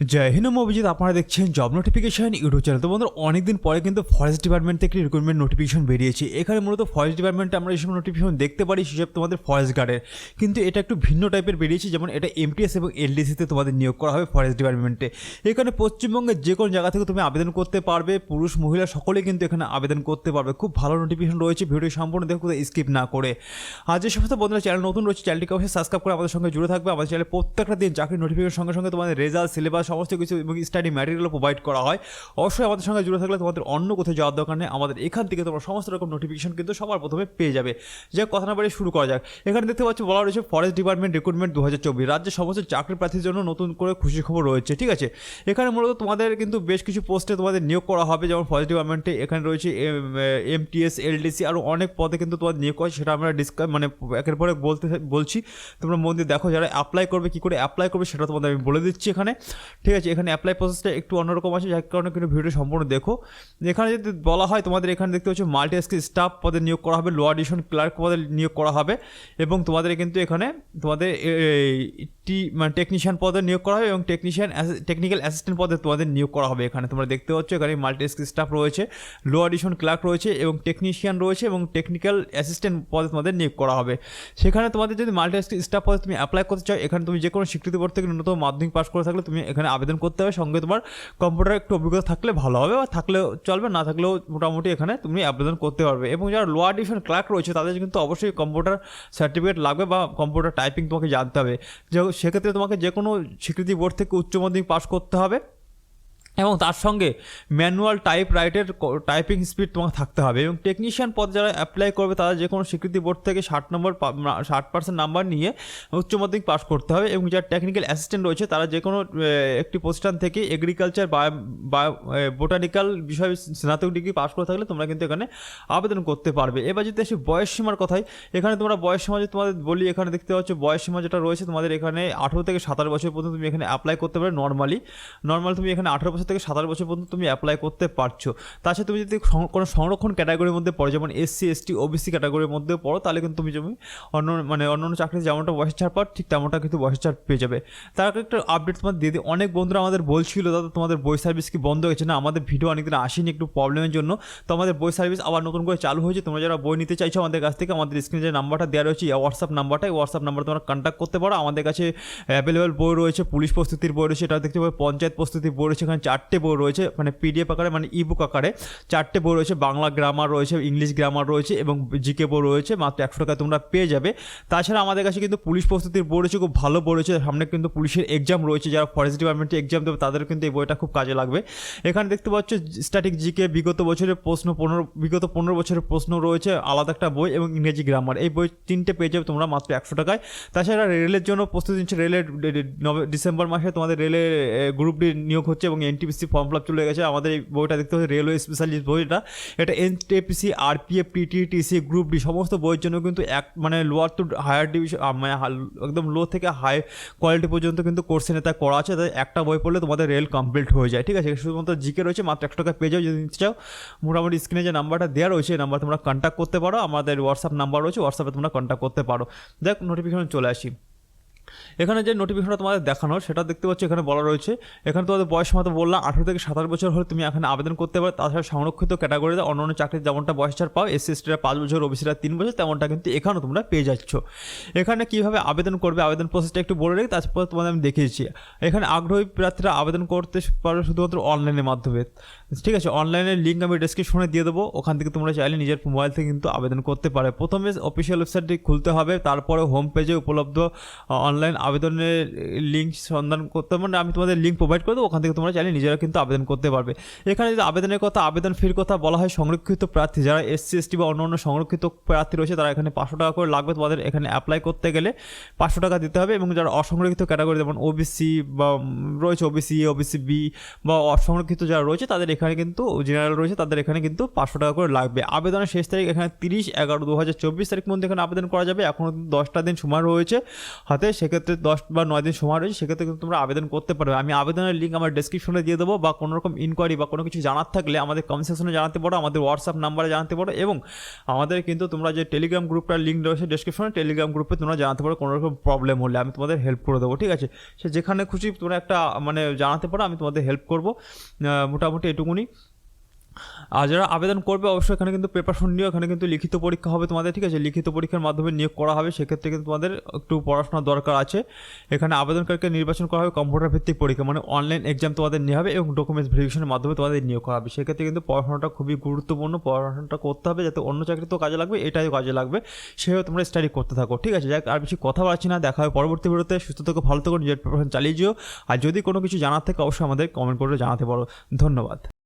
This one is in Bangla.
জয় হিন্দ অভিজিৎ, আপনারা দেখছেন জব নোটিফিকেশন ইউটিউব চ্যানেল তো বন্ধুরা, অনেকদিন পরে কিন্তু ফরেস্ট ডিপার্টমেন্ট থেকে রিক্রুটমেন্ট নোটিফিকেশন বেরিয়েছে। এখানে মূলত ফরেস্ট ডিপার্টমেন্টে আমরা যেসব নোটিফিকেশন দেখতে পারি, সেসব তোমাদের ফরেস্ট গার্ডের কিন্তু এটা একটু ভিন্ন টাইপের বেরিয়েছে, যেমন এটা এমটিএস এবং এলডিসিতে তোমাদের নিয়োগ করা হবে ফরেস্ট ডিপার্টমেন্টে এখানে পশ্চিমবঙ্গের যে কোনো জায়গা থেকে তুমি আবেদন করতে পারবে। পুরুষ, মহিলা সকলেই কিন্তু এখানে আবেদন করতে পারবে। খুব ভালো নোটিফিকেশন রয়েছে ভিডিও সম্পূর্ণ দেখো স্কিপ না করে। আর যে সমস্ত বন্ধুরা চ্যানেল নতুন রয়েছে চ্যানেলটিকে অবশ্যই সাবস্ক্রাইব করে আমাদের সঙ্গে জুড়ে থাকবে। আমাদের চ্যানেলে প্রত্যেকটা দিন চাকরির নোটিফিকেশন সঙ্গে সঙ্গে তোমাদের রেজাল্ট সিলেবাস সমস্ত কিছু এবং স্টাডি ম্যাটেরিয়ালও প্রোভাইড করা হয়। অবশ্যই আমাদের সঙ্গে জুড়ে থাকলে তোমাদের অন্য কোথাও যাওয়ার দরকার নেই। আমাদের এখান থেকে তোমরা সমস্ত রকম নোটিফিকেশন কিন্তু সবার প্রথমে পেয়ে যাবে। যে কথা না বাড়ি শুরু করা যাক। এখানে দেখতে পাচ্ছি, বলা রয়েছে ফরেস্ট ডিপার্টমেন্ট রিক্রুটমেন্ট দু হাজার চব্বিশ। রাজ্যের সমস্ত চাকরি প্রার্থীর জন্য নতুন করে খুশি খবর রয়েছে, ঠিক আছে? এখানে মূলত তোমাদের কিন্তু বেশ কিছু পোস্টে তোমাদের নিয়োগ করা হবে। যেমন ফরেস্ট ডিপার্টমেন্টে এখানে রয়েছে এমটিএস এলডিসি আরও অনেক পদে কিন্তু তোমাদের নিয়োগ করা সেটা আমরা ডিসকাস মানে একের পরে বলতে, বলছি। তোমরা মন দিয়ে দেখো, যারা অ্যাপ্লাই করবে, কী করে অ্যাপ্লাই করবে, সেটা তোমাদের আমি বলে দিচ্ছি এখানে। ঠিক আছে, এখানে অ্যাপ্লাই প্রসেসটা একটু অন্যরকম আছে, যার কারণে কিন্তু ভিডিও সম্পূর্ণ দেখো। এখানে যদি বলা হয়, তোমাদের এখানে দেখতে পাচ্ছ মাল্টি স্কিল স্টাফ পদে নিয়োগ করা হবে লোয়ার ডিভিশন ক্লার্ক পদে নিয়োগ করা হবে, এবং তোমাদের কিন্তু এখানে তোমাদের টি মানে টেকনিশিয়ান পদে নিয়োগ করা হবে, এবং টেকনিশিয়ান টেকনিক্যাল অ্যাসিস্ট্যান্ট পদে তোমাদের নিয়োগ করা হবে এখানে। তোমরা দেখতে পাচ্ছ এখানে মাল্টি স্কিল স্টাফ রয়েছে লোয়ার ডিভিশন ক্লার্ক রয়েছে, এবং টেকনিশিয়ান রয়েছে, এবং টেকনিক্যাল অ্যাসিস্ট্যান্ট পদে তোমাদের নিয়োগ করা হবে। সেখানে তোমাদের যদি মাল্টি স্কিল স্টাফ পদে তুমি অ্যাপ্লাই করতে চাও, এখানে তুমি যে কোনো স্বীকৃতি বোর্ড থেকে ন্যূনতম মাধ্যমিক পাস করে থাকলে তুমি এখানে আবেদন করতে হবে সঙ্গে তোমার কম্পিউটার একটু অভিজ্ঞতা থাকলে ভালো হবে বা থাকলেও চলবে, না থাকলেও মোটামুটি এখানে তুমি আবেদন করতে পারবে। এবং যারা লোয়ার ডিভিশন ক্লার্ক রয়েছে, তাদের কিন্তু অবশ্যই কম্পিউটার সার্টিফিকেট লাগবে বা কম্পিউটার টাইপিং তোমাকে জানতে হবে। যে সেক্ষেত্রে তোমাকে যে কোনো স্বীকৃতি বোর্ড থেকে উচ্চ মাধ্যমিক পাস করতে হবে। এবং তার সঙ্গে ম্যানুয়াল টাইপ রাইটের টাইপিং স্পিড তোমাকে থাকতে হবে এবং টেকনিশিয়ান পদ যারা অ্যাপ্লাই করবে তারা যে কোনো স্বীকৃতি বোর্ড থেকে ষাট নম্বর ষাট পার্সেন্ট নাম্বার নিয়ে উচ্চ মাধ্যমিক পাস করতে হবে এবং যারা টেকনিক্যাল অ্যাসিস্ট্যান্ট রয়েছে তারা যে কোনো একটি প্রতিষ্ঠান থেকে এগ্রিকালচার বা বোটানিক্যাল বিষয়ে স্নাতক ডিগ্রি পাস করে থাকলে তোমরা কিন্তু এখানে আবেদন করতে পারবে। এবার যদি এসে বয়স সীমার কথাই এখানে তোমরা বয়স সীমা যদি তোমাদের বলি, এখানে দেখতে পাচ্ছ বয়স সীমা যেটা রয়েছে তোমাদের এখানে আঠেরো থেকে সাতাশ বছর পর্যন্ত তুমি এখানে অ্যাপ্লাই করতে পারবে নর্মালি নর্মাল তুমি এখানে আঠেরো বছর থেকে সাতাশ বছর পর্যন্ত তুমি অ্যাপ্লাই করতে পারছ। তাছাড়া তুমি যদি কোনো সংরক্ষণ ক্যাটাগরির মধ্যে পড়ো, যেমন এসসি এসটি ওবিসি ক্যাটাগরির মধ্যে পড়ো, তাহলে কিন্তু তুমি তুমি অন্য মানে অন্য অন্য চাকরি যেমনটা বয়সের ছাড় পাও, ঠিক তেমনটা কিন্তু বয়সের ছাড় পেয়ে যাবে। তার একটা আপডেট তোমার দিয়ে দিই। অনেক বন্ধুরা আমাদের বলছিল, দাদা, তোমাদের বই সার্ভিস কি বন্ধ হয়েছে? না, আমাদের ভিডিও অনেকদিন আসেনি, একটু প্রবলেমের জন্য। তো আমাদের বই সার্ভিস আবার নতুন করে চালু হয়েছে। তোমরা যারা বই নিতে চাইছো আমাদের কাছ থেকে, আমাদের স্ক্রিনে যে নাম্বারটা দেওয়া রয়েছে হোয়াটসঅ্যাপ নাম্বারটা এই হোয়াটসঅ্যাপ নাম্বার তোমরা কন্ট্যাক্ট করতে পারো। আমাদের কাছে অ্যাভেলেবেল বই রয়েছে, পুলিশ প্রস্তুতির বই রয়েছে, এটা দেখতে পাবে, পঞ্চায়েত প্রস্তুতির বই রয়েছে, এখানে চারটে বই রয়েছে মানে পিডিএফ আকারে মানে ইবুক আকারে। চারটে বই রয়েছে, বাংলা গ্রামার রয়েছে ইংলিশ গ্রামার রয়েছে এবং জিকে বই রয়েছে, মাত্র একশো টাকা তোমরা পেয়ে যাবে। তাছাড়া আমাদের কাছে কিন্তু পুলিশ প্রস্তুতির বই রয়েছে, খুব ভালো বই রয়েছে। সামনে কিন্তু পুলিশের এক্সাম রয়েছে, যারা ফরেস্ট ডিপার্টমেন্টে এক্সাম দেবে, তাদের কিন্তু এই বইটা খুব কাজে লাগবে। এখানে দেখতে পাচ্ছ স্ট্যাটিক জিকে বিগত বছরের প্রশ্ন পনেরো, বিগত পনেরো বছরের প্রশ্ন রয়েছে, আলাদা একটা বই এবং ইংরেজি গ্রামার এই বই তিনটে পেয়ে যাবে তোমরা মাত্র একশো টাকায়। তাছাড়া রেলের জন্য প্রস্তুতি নিচ্ছে, রেলের ডিসেম্বর মাসে তোমাদের রেলের গ্রুপ ডি নিয়োগ হচ্ছে এবং এনটিপিসি ফর্ম ফিল আপ চলে গেছে। আমাদের এই বইটা দেখতে হচ্ছে রেলওয়ে স্পেশালিস্ট বইটা এটা। NTPC RPF TT TC group D সমস্ত বইয়ের জন্য কিন্তু এক মানে লোয়ার টু হায়ার ডিভিশন মানে একদম লো থেকে হাই কোয়ালিটি পর্যন্ত কিন্তু কোর্সে নেতা করা আছে। তাই একটা বই পড়লে তোমাদের রেল কমপ্লিট হয়ে যায়, ঠিক আছে? শুধুমাত্র জিকে রয়েছে, মাত্র একশো টাকা পেয়ে যাও যদি নিতে চাও, মোটামুটি স্ক্রিনে যে নাম্বারটা দেওয়া রয়েছে, এই নাম্বার তোমরা কন্ট্যাক্ট করতে পারো। আমাদের হোয়াটসঅ্যাপ নাম্বার রয়েছে হোয়াটসঅ্যাপে তোমরা কন্ট্যাক্ট করতে পারো। দেখ নোটিফিকেশন চলে আসি। এখানে যে নোটিফিকেশনটা তোমাদের দেখানো, সেটা দেখতে পাচ্ছ এখানে বলা রয়েছে। এখানে তোমাদের বয়স মতো বললাম আঠারো থেকে সাতাশ বছর হলে তুমি এখানে আবেদন করতে পারো। তাছাড়া সংরক্ষিত ক্যাটাগরিতে অন্য অন্য চাকরির যেমনটা বয়স ছাড় পাও এসসি এসটিরা পাঁচ বছর ওবিসিরা তিন বছর, তেমনটা কিন্তু এখানেও তোমরা পেয়ে যাচ্ছ। এখানে কীভাবে আবেদন করবে, আবেদন প্রসেসটা একটু বলে রেখে তারপর তোমাদের আমি দেখিয়েছি। এখানে আগ্রহী প্রার্থীরা আবেদন করতে পারো শুধুমাত্র অনলাইনের মাধ্যমে। ঠিক আছে অনলাইনের লিঙ্ক আমি ডিসক্রিপশনে দিয়ে দেবো। ওখান থেকে তোমরা চাইলে নিজের মোবাইল থেকে কিন্তু আবেদন করতে পারে। প্রথমে অফিসিয়াল ওয়েবসাইটটি খুলতে হবে, তারপরে হোম পেজে উপলব্ধ অনলাইন আবেদনের লিঙ্ক সন্ধান করতে মানে আমি তোমাদের লিঙ্ক প্রোভাইড করে দেবো, ওখান থেকে তোমরা চাইলে নিজেরা কিন্তু আবেদন করতে পারবে। এখানে যদি আবেদনের কথা, আবেদন ফির কথা বলা হয় সংরক্ষিত প্রার্থী। যারা এসসি এসটি বা অন্য অন্য সংরক্ষিত প্রার্থী রয়েছে, তারা এখানে পাঁচশো টাকা করে লাগবে। তোমাদের এখানে অ্যাপ্লাই করতে গেলে পাঁচশো টাকা দিতে হবে এবং যারা অসংরক্ষিত ক্যাটাগরি যেমন ওবিসি বা রয়েছে ওবিসি ওবিসি বি বা অসংরক্ষিত যারা রয়েছে, তাদের এখানে কিন্তু জেনারেল রয়েছে, তাদের এখানে কিন্তু পাঁচশো টাকা করে লাগবে। আবেদনের শেষ তারিখ এখানে তিরিশ এগারো দু হাজার চব্বিশ তারিখ মধ্যে এখানে আবেদন করা যাবে। এখনও দশটা দিন সময় রয়েছে হাতে সে সেক্ষেত্রে দশ বা নয় দিন সময় রয়েছে, সেক্ষেত্রে কিন্তু তোমরা আবেদন করতে পারবে। আমি আবেদনের লিঙ্ক আমার ডেসক্রিপশনে দিয়ে দেবো বা কোনো রকম ইনকোয়ারি বা কোনো কিছু জানার থাকলে আমাদের কমেন্ট সেকশনে জানাতে পারো, আমাদের হোয়াটসঅ্যাপ নাম্বারে জানাতে পারো এবং আমাদের কিন্তু তোমরা যে টেলিগ্রাম গ্রুপটার লিঙ্ক রয়েছে ডেসক্রিপশনে টেলিগ্রাম গ্রুপে তোমরা জানাতে পারো কোনো রকম প্রবলেম হলে। আমি তোমাদের হেল্প করে দেবো, ঠিক আছে? সে যেখানে খুশি তোমরা একটা মানে জানাতে পারো, আমি তোমাদের হেল্প করব। মোটামুটি এটুকুনি। আর যারা আবেদন করবে, অবশ্যই এখানে কিন্তু প্রিপারেশন নিও। এখানে কিন্তু লিখিত পরীক্ষা হবে তোমাদের, ঠিক আছে? লিখিত পরীক্ষার মাধ্যমে নিয়োগ করা হবে। সেক্ষেত্রে কিন্তু তোমাদের একটু পড়াশোনার দরকার আছে। এখানে আবেদনকারীকে নির্বাচন করা হবে কম্পিউটার ভিত্তিক পরীক্ষা মানে অনলাইন এক্সাম তোমাদের নেওয়া হবে এবং ডকুমেন্টস ভেরিফিকেশনের মাধ্যমে তোমাদের নিয়োগ করা হবে। সেক্ষেত্রে কিন্তু পড়াশোনাটা খুবই গুরুত্বপূর্ণ। পড়াশোনাটা করতে হবে যাতে অন্য চাকরিতেও কাজে লাগবে এটাও কাজে লাগবে। সেভাবে তোমরা স্টাডি করতে থাকো, ঠিক আছে? যাক, আর বেশি কথা বলছি না। দেখা হবে পরবর্তী ভিডিওতে। সুস্থ থেকে, ভালো থেকো, নিজের প্রিপারেশন চালিয়ে যেও। আর যদি কোনো কিছু জানার থাকে, অবশ্যই আমাদের কমেন্ট করে জানাতে পারো। ধন্যবাদ।